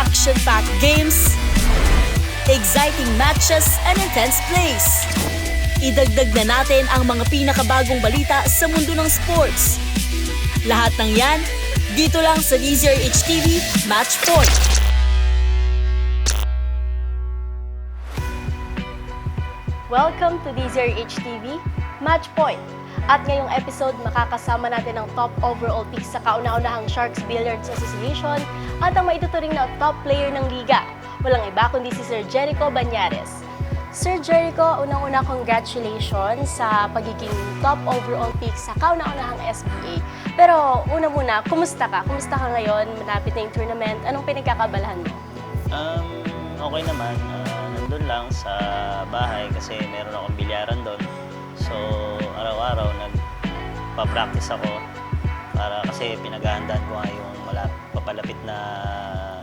Action-packed games, exciting matches, and intense plays. Idagdag na natin ang mga pinakabagong balita sa mundo ng sports. Lahat ng yan, dito lang sa Easier HTV Match Point. Welcome to Deezer HTV Match Point. At ngayong episode, makakasama natin ang top overall pick sa kauna-unahang Sharks Billiards Association at ang maituturing na top player ng liga. Walang iba kundi si Sir Jericho Banyares. Sir Jericho, unang-una congratulations sa pagiging top overall pick sa kauna-unahang SBA. Pero una muna, kumusta ka? Kumusta ka ngayon? Malapit na yung tournament. Anong pinagkakabalahan mo? Um, okay naman. Ah, nandun lang sa bahay kasi meron akong bilyaran doon. So, araw-araw nagpa-practice ako para kasi pinaghahandaan ko nga yung malap, papalapit na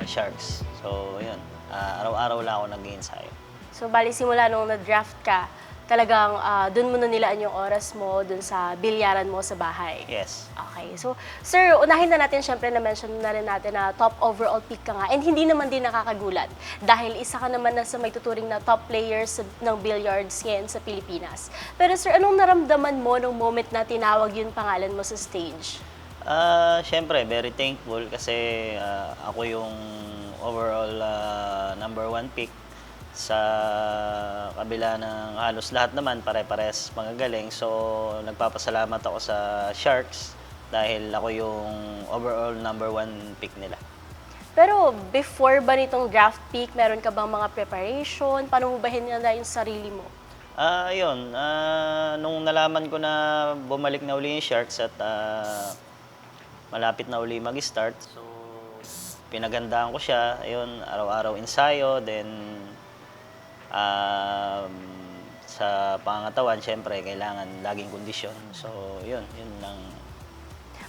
sharks. So, yun. Ah, araw-araw lang ako nag-ensayo. So, bali simula nung na-draft ka, talagang ah, dun mo na nilaan yung oras mo dun sa bilyaran mo sa bahay. Yes. Okay. So, sir, unahin na natin, syempre na-mention na rin natin na top overall pick ka nga. And hindi naman din nakakagulat dahil isa ka naman na sa may tuturing na top players ng billiards ngayon sa Pilipinas. Pero sir, anong naramdaman mo nung moment na tinawag yung pangalan mo sa stage? Ah, syempre, very thankful kasi ah, ako yung overall ah, number one pick sa kabila ng halos lahat naman pare-pares magagaling. So, nagpapasalamat ako sa Sharks dahil ako yung overall number one pick nila. Pero before ba nitong draft pick, meron ka bang mga preparation? Paano mo ba hinanda yung sarili mo? Ah, yun. Ah, nung nalaman ko na bumalik na uli yung Sharks at ah, malapit na uli mag-start, so pinagandaan ko siya. Ayun, araw-araw ensayo, then um, sa pangangatawan, syempre, kailangan laging kondisyon. So, yun, yun lang.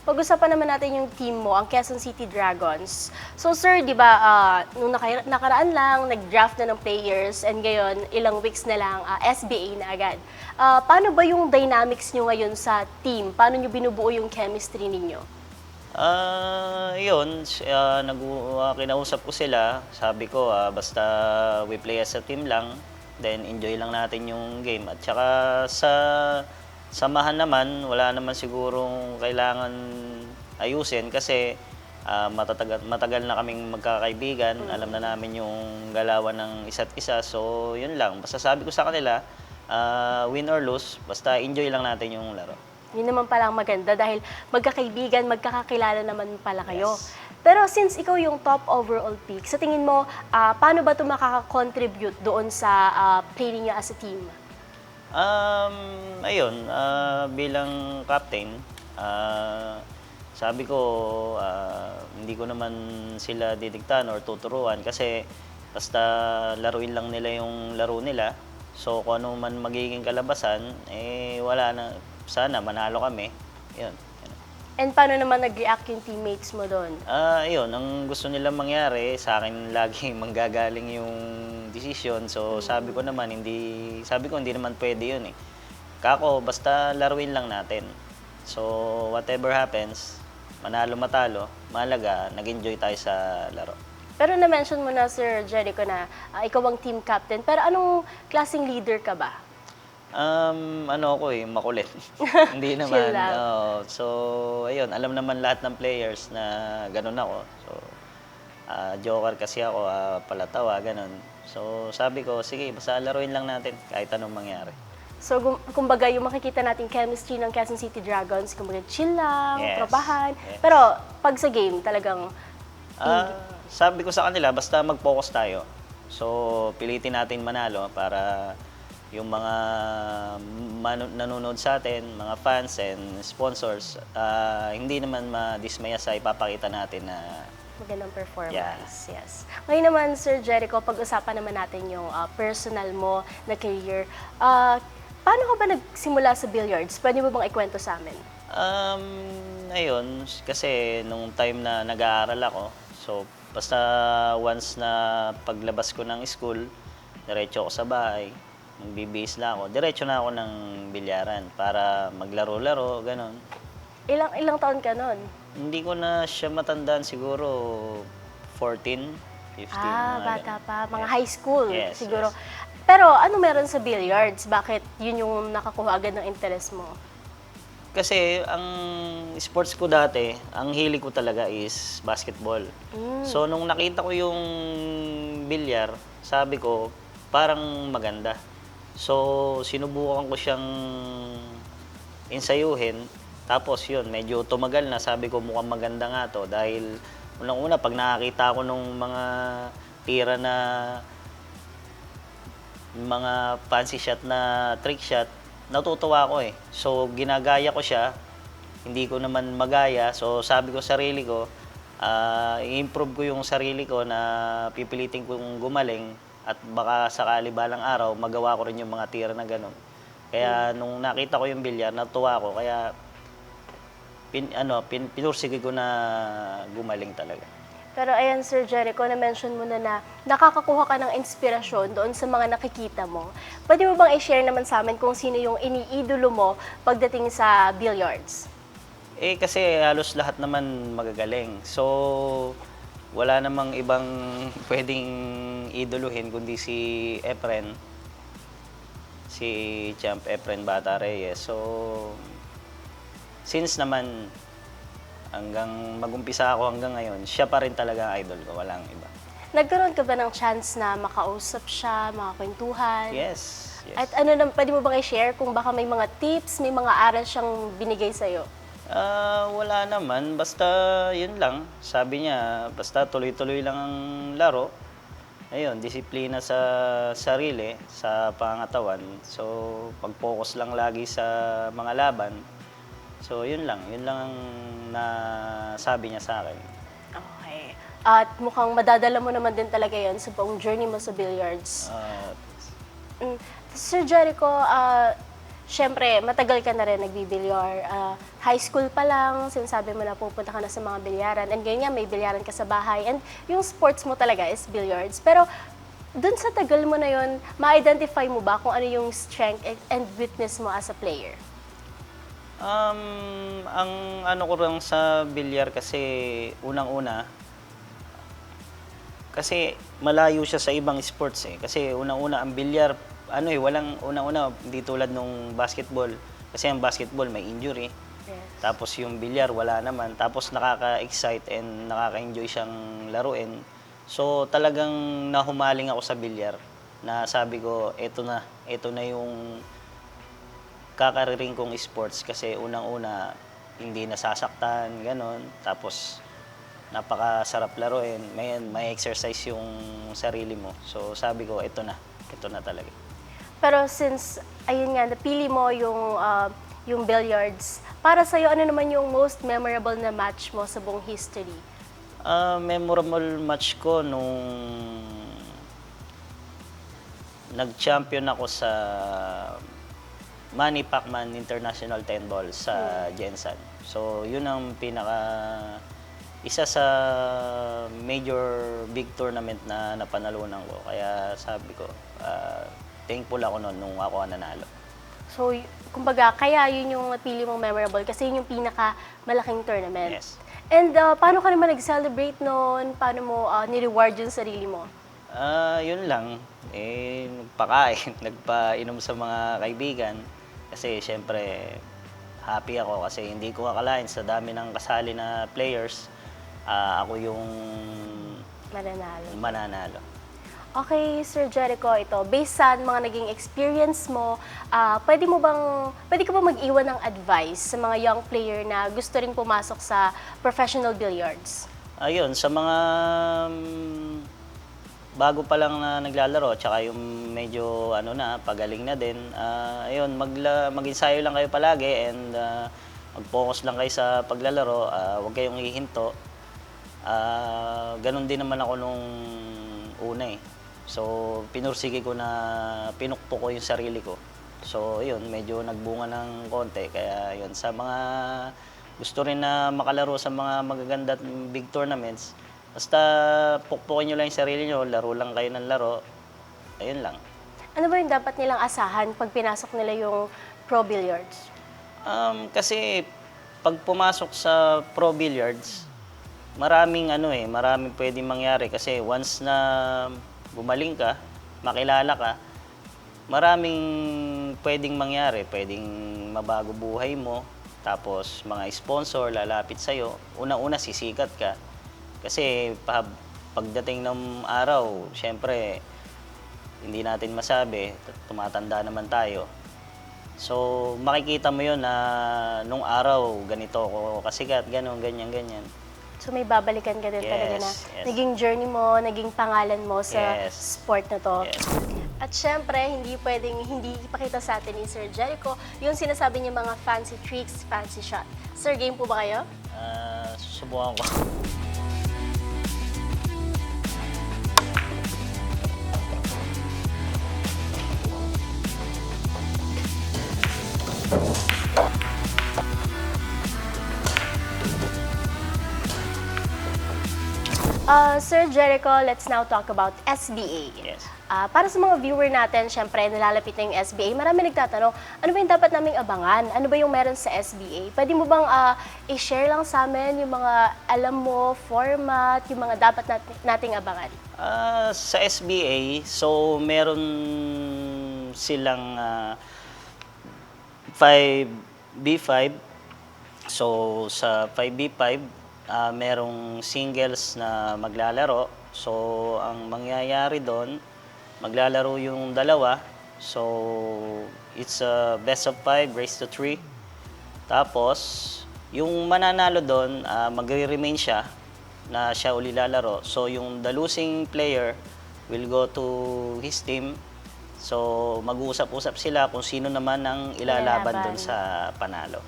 Pag-usapan naman natin yung team mo, ang Quezon City Dragons. So sir, di ba, ah, nung naka- nakaraan lang, nag-draft na ng players and ngayon, ilang weeks na lang, ah, SBA na agad. Ah, paano ba yung dynamics nyo ngayon sa team? Paano nyo binubuo yung chemistry ninyo? Ah, yun, ah, nag ah, kinausap ko sila. Sabi ko, ah, basta we play as a team lang, then enjoy lang natin yung game. At saka sa samahan naman, wala naman sigurong kailangan ayusin kasi ah, matatagal, matagal na kaming magkakaibigan. Alam na namin yung galawan ng isa't isa. So, yun lang. Basta sabi ko sa kanila, ah, win or lose, basta enjoy lang natin yung laro. Yun naman pala ang maganda dahil magkakaibigan, magkakakilala naman pala kayo. Yes. Pero since ikaw yung top overall pick, sa tingin mo, ah, paano ba ito makaka-contribute doon sa ah, play ninyo as a team? Um, ayun, ah, bilang captain, ah, sabi ko, ah, hindi ko naman sila didiktahan or tuturuan kasi basta laruin lang nila yung laro nila. So, kung ano man magiging kalabasan, eh, wala na. Sana manalo kami. Yun. yun. And paano naman nag-react yung teammates mo doon? Ah, ayun, ang gusto nilang mangyari, sa akin lagi manggagaling yung decision. So, sabi ko naman, hindi, sabi ko hindi naman pwede yun eh. Kako, basta laruin lang natin. So, whatever happens, manalo matalo, mahalaga, nag-enjoy tayo sa laro. Pero na-mention mo na, Sir Jericho, na ah, ikaw ang team captain. Pero anong klaseng leader ka ba? Um, ano ako eh, makulit. Hindi naman. lang. Oo. so, ayun, alam naman lahat ng players na ganun ako. So, ah, joker kasi ako, ah, palatawa, ganun. So, sabi ko, sige, basta laruin lang natin kahit anong mangyari. So, gum- kumbaga, yung makikita nating chemistry ng Quezon City Dragons, kumbaga, chill lang, Yes. tropahan. Yes. Pero, pag sa game, talagang, Ah, sabi ko sa kanila, basta mag-focus tayo. So, pilitin natin manalo para yung mga nanonood sa atin, mga fans and sponsors, ah, hindi naman madismaya sa ipapakita natin na magandang performance. Yes. Ngayon naman, Sir Jericho, pag-usapan naman natin yung ah, personal mo na career. Ah, paano ka ba nagsimula sa billiards? Pwede mo bang ikwento sa amin? Um, ayun, kasi nung time na nag-aaral ako, so basta once na paglabas ko ng school, diretso ako sa bahay, magbibihis lang ako, diretso na ako ng bilyaran para maglaro-laro, ganon. Ilang ilang taon ka nun? Hindi ko na siya matandaan siguro 14. 15. Ah, mga bata ganun. pa. Mga Yes. high school Yes, siguro. yes. Pero ano meron sa billiards? Bakit yun yung nakakuha agad ng interest mo? Kasi ang sports ko dati, ang hilig ko talaga is basketball. Mm. So nung nakita ko yung bilyar, sabi ko, parang maganda. So sinubukan ko siyang insayuhin. Tapos yun, medyo tumagal na. Sabi ko mukhang maganda nga to dahil unang-una pag nakakita ko nung mga tira na mga fancy shot na trick shot, natutuwa ako eh. So, ginagaya ko siya. Hindi ko naman magaya. So, sabi ko sa sarili ko, ah, i-improve ko yung sarili ko na pipilitin kong gumaling at baka sakali balang araw, magawa ko rin yung mga tira na ganun. Kaya nung nakita ko yung bilyar, natuwa ako. Kaya pin, ano, pin, pinursige ko na gumaling talaga. Pero ayan, Sir Jericho, na-mention mo na na nakakakuha ka ng inspirasyon doon sa mga nakikita mo. Pwede mo bang i-share naman sa amin kung sino yung iniidolo mo pagdating sa billiards? Eh kasi halos lahat naman magagaling. So wala namang ibang pwedeng idoluhin kundi si Efren. Si Champ Efren Bata Reyes. So since naman hanggang magumpisa ako hanggang ngayon, siya pa rin talaga ang idol ko, walang iba. Nagkaroon ka ba ng chance na makausap siya, makakwentuhan? Yes. yes. At ano pwede mo bang i-share kung baka may mga tips, may mga aral siyang binigay sa'yo? Ah, wala naman. Basta yun lang. Sabi niya, basta tuloy-tuloy lang ang laro. Ayun, disiplina sa sarili, sa pangatawan. So, pag-focus lang lagi sa mga laban. So, yun lang. Yun lang ang nasabi niya sa akin. Okay. At mukhang madadala mo naman din talaga yon sa buong journey mo sa billiards. Ah, Mm. Sir Jericho, ah, syempre, matagal ka na rin nagbibilyar. Ah, high school pa lang, sinasabi mo na pupunta ka na sa mga bilyaran. And ganyan, may bilyaran ka sa bahay. And yung sports mo talaga is billiards. Pero dun sa tagal mo na yon, ma-identify mo ba kung ano yung strength and weakness mo as a player? Um, ang ano ko lang sa bilyar kasi unang-una kasi malayo siya sa ibang sports eh. Kasi unang-una ang bilyar ano eh walang unang-una hindi tulad nung basketball. Kasi ang basketball may injury. Yes. Tapos yung bilyar wala naman. Tapos nakaka-excite and nakaka-enjoy siyang laruin. So talagang nahumaling ako sa bilyar na sabi ko, eto na, eto na yung kakariring kong sports kasi unang-una hindi nasasaktan, ganon. Tapos napakasarap laruin, may, may exercise yung sarili mo. So sabi ko, ito na, ito na talaga. Pero since, ayun nga, napili mo yung, ah, yung billiards, para sa'yo, ano naman yung most memorable na match mo sa buong history? Ah, memorable match ko nung nag-champion ako sa Manny Pacman International 10 Ball sa Jensen. So, yun ang pinaka isa sa major big tournament na napanalunan ko. Kaya sabi ko, ah, thankful ako noon nung ako ang nanalo. So, y- kumbaga, kaya yun yung napili mong memorable kasi yun yung pinaka malaking tournament. Yes. And uh, paano ka naman nag-celebrate noon? Paano mo uh, ni-reward yung sarili mo? Ah, yun lang. Eh, nagpakain, nagpainom sa mga kaibigan. Kasi syempre, happy ako kasi hindi ko akalain sa dami ng kasali na players, ah, ako yung Mananalo. mananalo. Okay, Sir Jericho, ito, based sa mga naging experience mo, ah, pwede mo bang, pwede ka ba mag-iwan ng advice sa mga young player na gusto ring pumasok sa professional billiards? Ayun, sa mga mm, bago pa lang na naglalaro, tsaka yung medyo ano na, pagaling na din, ah, ayun, magla, mag-ensayo lang kayo palagi and ah, mag-focus lang kayo sa paglalaro, ah, huwag kayong hihinto. Ah, ganun din naman ako nung una eh. So, pinursige ko na pinukpo ko yung sarili ko. So, yun, medyo nagbunga ng konti. Kaya yun, sa mga gusto rin na makalaro sa mga magaganda at big tournaments, basta pukpukin nyo lang yung sarili nyo, laro lang kayo ng laro. Ayun lang. Ano ba yung dapat nilang asahan pag pinasok nila yung pro billiards? Um, kasi pag pumasok sa pro billiards, maraming ano eh, maraming pwedeng mangyari kasi once na gumaling ka, makilala ka, maraming pwedeng mangyari. Pwedeng mabago buhay mo, tapos mga sponsor lalapit sa'yo. Una-una sisikat ka. Kasi pa, pagdating ng araw, syempre, hindi natin masabi, tumatanda naman tayo. So, makikita mo yun na nung araw, ganito ako kasikat, ganun, ganyan, ganyan. So may babalikan ka din Yes, talaga na yes. naging journey mo, naging pangalan mo sa Yes. sport na to. Yes. At syempre, hindi pwedeng hindi ipakita sa atin ni Sir Jericho yung sinasabi niya mga fancy tricks, fancy shot. Sir, game po ba kayo? Ah, susubukan ko. Uh, Sir Jericho, let's now talk about SBA. Yes. Ah, para sa mga viewer natin, syempre, nalalapit na yung SBA, marami nagtatanong, ano ba yung dapat naming abangan? Ano ba yung meron sa SBA? Pwede mo bang ah, i-share lang sa amin yung mga alam mo, format, yung mga dapat natin, nating abangan? Ah, sa SBA, so meron silang ah, 5B5. So sa 5B5, ah, merong singles na maglalaro. So ang mangyayari doon, maglalaro yung dalawa. So it's a best of 5, race to 3. Tapos, yung mananalo doon, ah, magre-remain siya na siya uli lalaro. So, yung the losing player will go to his team. So, mag-uusap-usap sila kung sino naman ang ilalaban Ilalaban. doon sa panalo.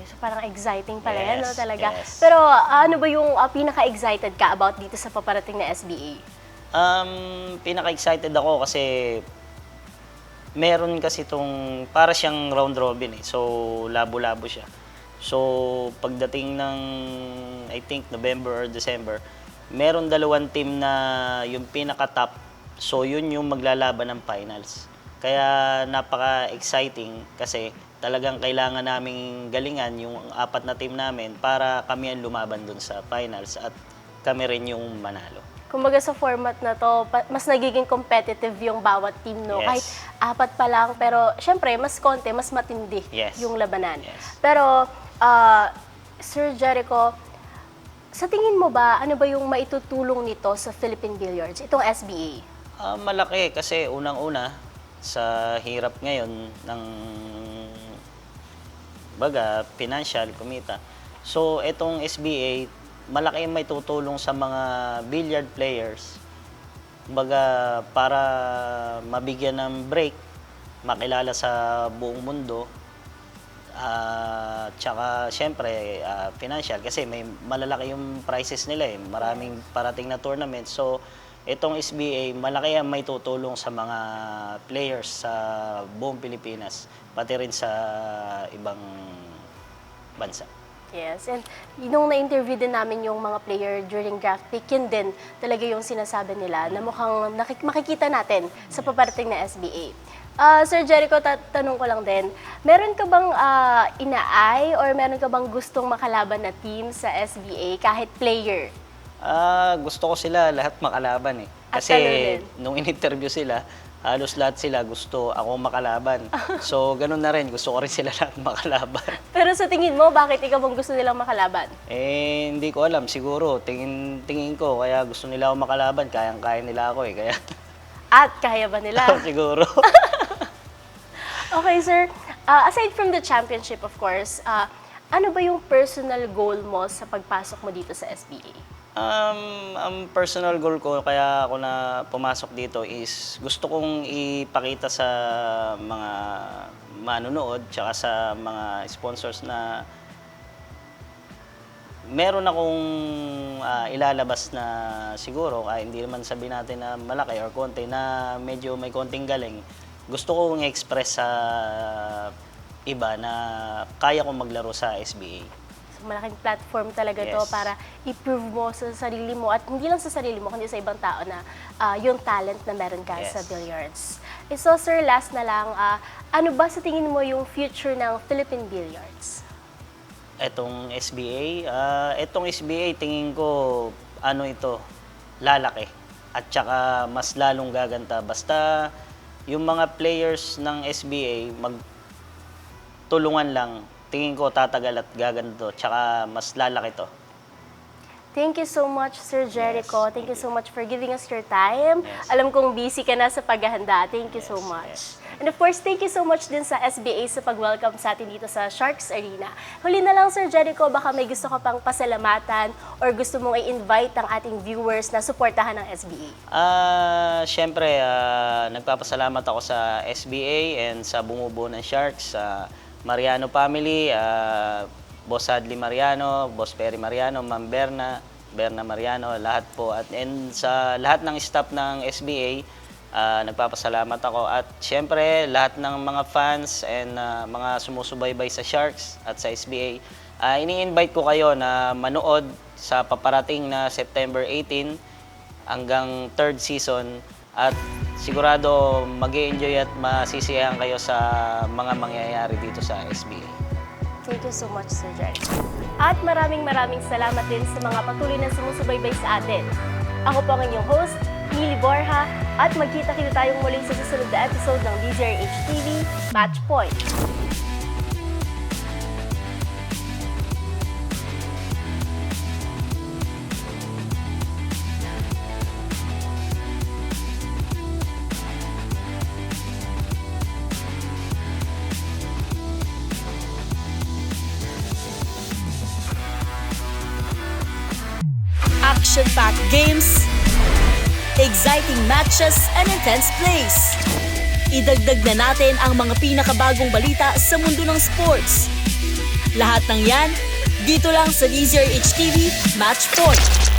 Okay, so parang exciting pala yan, no, Yes, talaga. yes. Pero ah, ano ba yung ah, pinaka-excited ka about dito sa paparating na SBA? Um, pinaka-excited ako kasi meron kasi itong, para siyang round robin eh. So, labo-labo siya. So, pagdating ng, I think, November or December, meron dalawang team na yung pinaka-top. So, yun yung maglalaban ng finals. Kaya napaka-exciting kasi talagang kailangan naming galingan yung apat na team namin para kami ang lumaban dun sa finals at kami rin yung manalo. Kumbaga sa format na to, mas nagiging competitive yung bawat team, no? Yes. Kahit apat pa lang, pero syempre, mas konti, mas matindi Yes. yung labanan. Yes. Pero, ah, Sir Jericho, sa tingin mo ba, ano ba yung maitutulong nito sa Philippine Billiards, itong SBA? Ah, malaki kasi unang-una sa hirap ngayon ng baga financial kumita. So itong SBA malaki may tutulong sa mga billiard players. Baga para mabigyan ng break, makilala sa buong mundo. Ah, tsaka syempre ah, financial kasi may malalaki yung prices nila eh. Maraming parating na tournament. So itong SBA malaki ang may tutulong sa mga players sa buong Pilipinas pati rin sa ibang bansa. Yes, and nung na-interview din namin yung mga player during draft pick, yun din talaga yung sinasabi nila na mukhang nakik- makikita natin sa paparating na SBA. Ah, Sir Jericho, ta- tanong ko lang din, meron ka bang ah, inaay or meron ka bang gustong makalaban na team sa SBA kahit player? Ah, gusto ko sila lahat makalaban eh. At Kasi ganun din. nung in-interview sila, halos lahat sila gusto ako makalaban. so, ganun na rin. Gusto ko rin sila lahat makalaban. Pero sa tingin mo, bakit ikaw bang gusto nilang makalaban? Eh, hindi ko alam. Siguro, tingin, tingin ko, kaya gusto nila ako makalaban. Kayang-kaya nila ako eh. Kaya, At kaya ba nila? siguro. Okay, sir. Uh, aside from the championship, of course, uh, ano ba yung personal goal mo sa pagpasok mo dito sa SBA? Um, ang personal goal ko kaya ako na pumasok dito is gusto kong ipakita sa mga manonood tsaka sa mga sponsors na meron akong ah, ilalabas na siguro kaya hindi naman sabihin natin na malaki or konti na medyo may konting galing. Gusto kong i-express sa iba na kaya kong maglaro sa SBA. Malaking platform talaga to Yes. para i-prove mo sa sarili mo at hindi lang sa sarili mo, kundi sa ibang tao na ah, yung talent na meron ka Yes. sa billiards. Eh, so, sir, last na lang, ah, ano ba sa tingin mo yung future ng Philippine Billiards? Etong SBA, ah, etong SBA tingin ko ano ito, lalaki. At saka mas lalong gaganda. Basta yung mga players ng SBA mag tulungan lang, tingin ko tatagal at gaganda to. Tsaka mas lalaki to. Thank you so much, Sir Jericho. Yes, thank you so much for giving us your time. Yes. Alam kong busy ka na sa paghahanda. Thank you so Yes, much. yes. And of course, thank you so much din sa SBA sa pag-welcome sa atin dito sa Sharks Arena. Huli na lang, Sir Jericho, baka may gusto ka pang pasalamatan or gusto mong i-invite ang ating viewers na suportahan ng SBA. Ah, syempre, ah, nagpapasalamat ako sa SBA and sa bumubuo ng Sharks, sa Mariano family, ah, Boss Hadley Mariano, Boss Perry Mariano, Ma'am Berna, Berna Mariano, lahat po. At and sa lahat ng staff ng SBA, ah, nagpapasalamat ako. At syempre, lahat ng mga fans and ah, mga sumusubaybay sa Sharks at sa SBA, ah, ini-invite ko kayo na manood sa paparating na September 18 hanggang third season at sigurado mag enjoy at masisiyahan kayo sa mga mangyayari dito sa SBA. Thank you so much, Sir Jericho. At maraming maraming salamat din sa mga patuloy na sumusubaybay sa atin. Ako po ang inyong host, Nili Borja, at magkita-kita tayong muli sa susunod na episode ng DZRH TV Match Point. Action-packed games, exciting matches, and intense plays. Idagdag na natin ang mga pinakabagong balita sa mundo ng sports. Lahat ng yan, dito lang sa DZRH TV Match Point.